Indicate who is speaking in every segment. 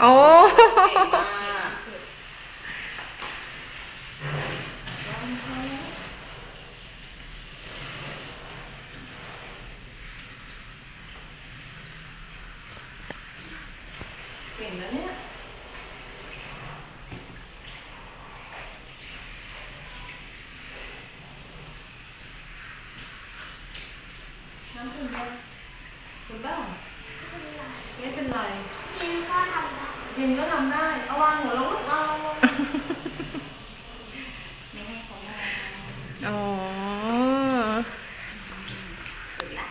Speaker 1: โอ้
Speaker 2: เก่งมากเก่งนะเนี่ยน้ำคุณบ้างคุณบ้างไม่เป็นไร
Speaker 3: พิมก็ทำได้
Speaker 2: พินก็ทำได้ เอาวางหัวลงลูกเอาลง
Speaker 3: ไม่ให้เขามอง
Speaker 1: อ๋อ
Speaker 3: สุดละ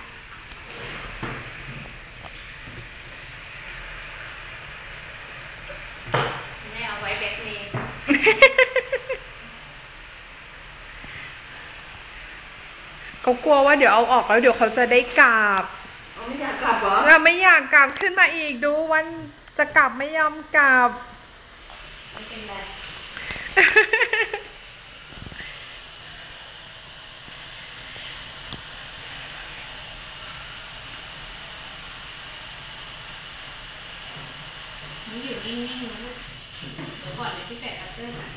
Speaker 3: แม่เอาไว้แบ็คเมย์
Speaker 1: เขากลัวว่าเดี๋ยวเอาออกแล้วเดี๋ยวเขาจะได้กราบ
Speaker 2: เอาไม่อยากกลับเหรอ
Speaker 1: เราไม่อยากกลับขึ้นมาอีกดูวัน จะกลับไม่ยอมกลับ
Speaker 3: ไม่เป็นไรนี่อยู่นิ่งๆนะลูกเดี๋ยวก่อนเดี๋ยวพี่แปะคับเตอนมา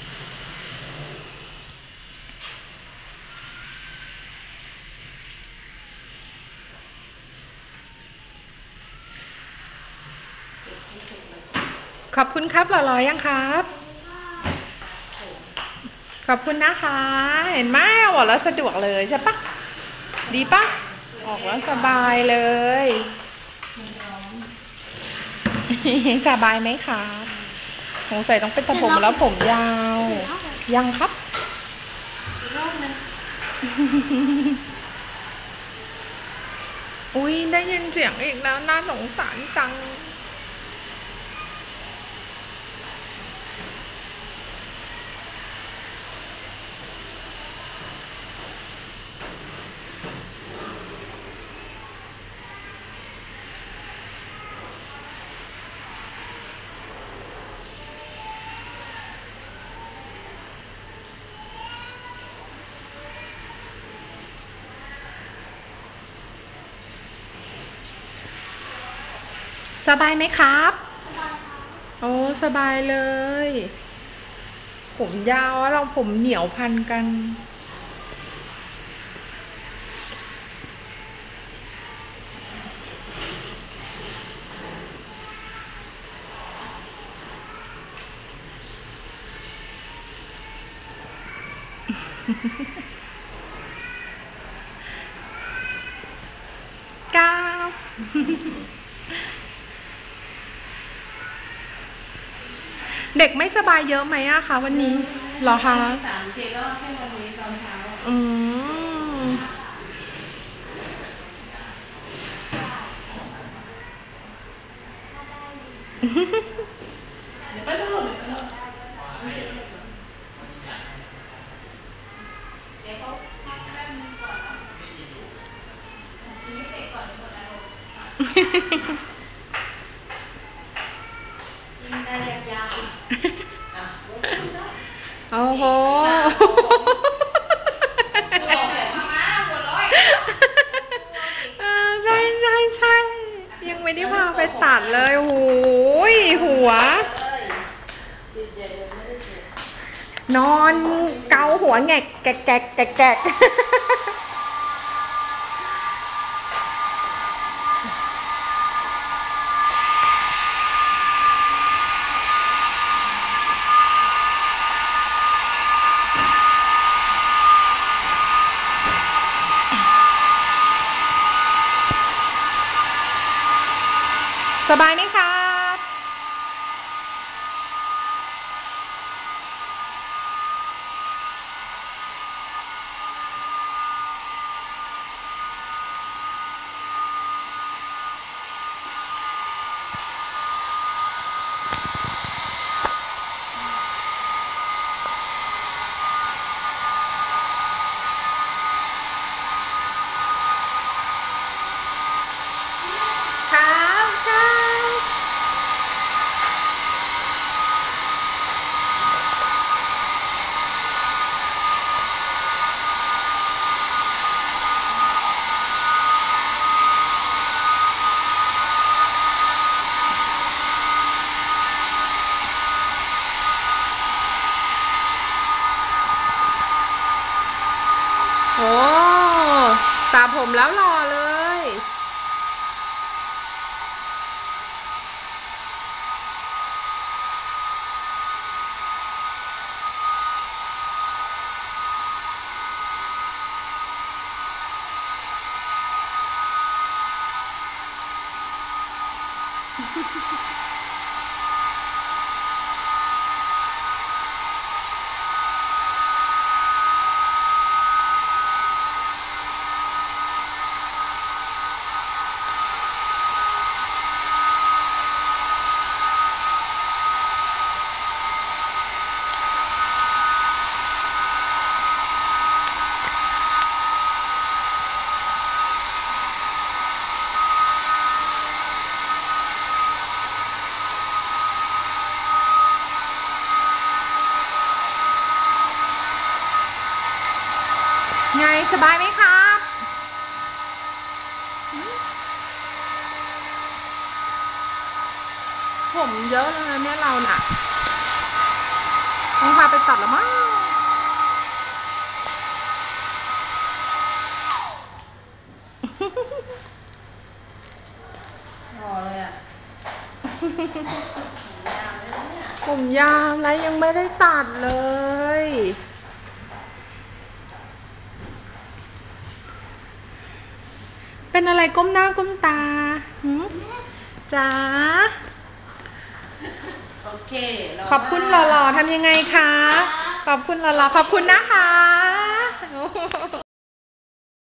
Speaker 3: เก็บให้ถูกเลย
Speaker 1: ขอบคุณครับหล่อๆยังครับ ขอบคุณนะคะ เห็นไหมออกแล้วสะดวกเลยใช่ปะดีปะออกแล้วสบายเลยสบายไหมคะสงสัยต้องเป็นตะผมแล้วผมยาว ยังครับ
Speaker 3: อุ้
Speaker 1: ยได้ยินเสียงอีกแล้วน่าสงสารจัง สบายไหมครับ โอ้ สบายเลย ผมยาวแล้วเราผมเหนียวพันกัน ก้าว เด็กไม่สบายเยอะไหมอะคะวันนี้เหรอคะ
Speaker 2: สามเคก็แค่วันนี้ตอนเช้าอะ
Speaker 1: อืม
Speaker 2: เโอ้
Speaker 1: โหเออใช่ใช่ใช่ยังไม่ได้พาไปตัดเลยโอ้ยหัว นอนเกาหัวแงกแกกแกกแกก สบายไหมครับ ครับครับ โอ้ตาผมแล้วหล่อเลย ไงสบายไหมครับหืมผมเยอะเลยนะเนี่ยเราน่ะต้องพาไปตัดแล้วมั้ง
Speaker 2: รอเลยอะยาวเลยนะเนี่ย
Speaker 1: ผมยาวแล้วยังไม่ได้ตัดเลย เป็นอะไรก้มหน้าก้มตาหืมจ๋า
Speaker 2: โอเคร
Speaker 1: ขอบคุณหล่อๆทำยังไงคะ ขอบคุณหล่อๆขอบคุณนะคะ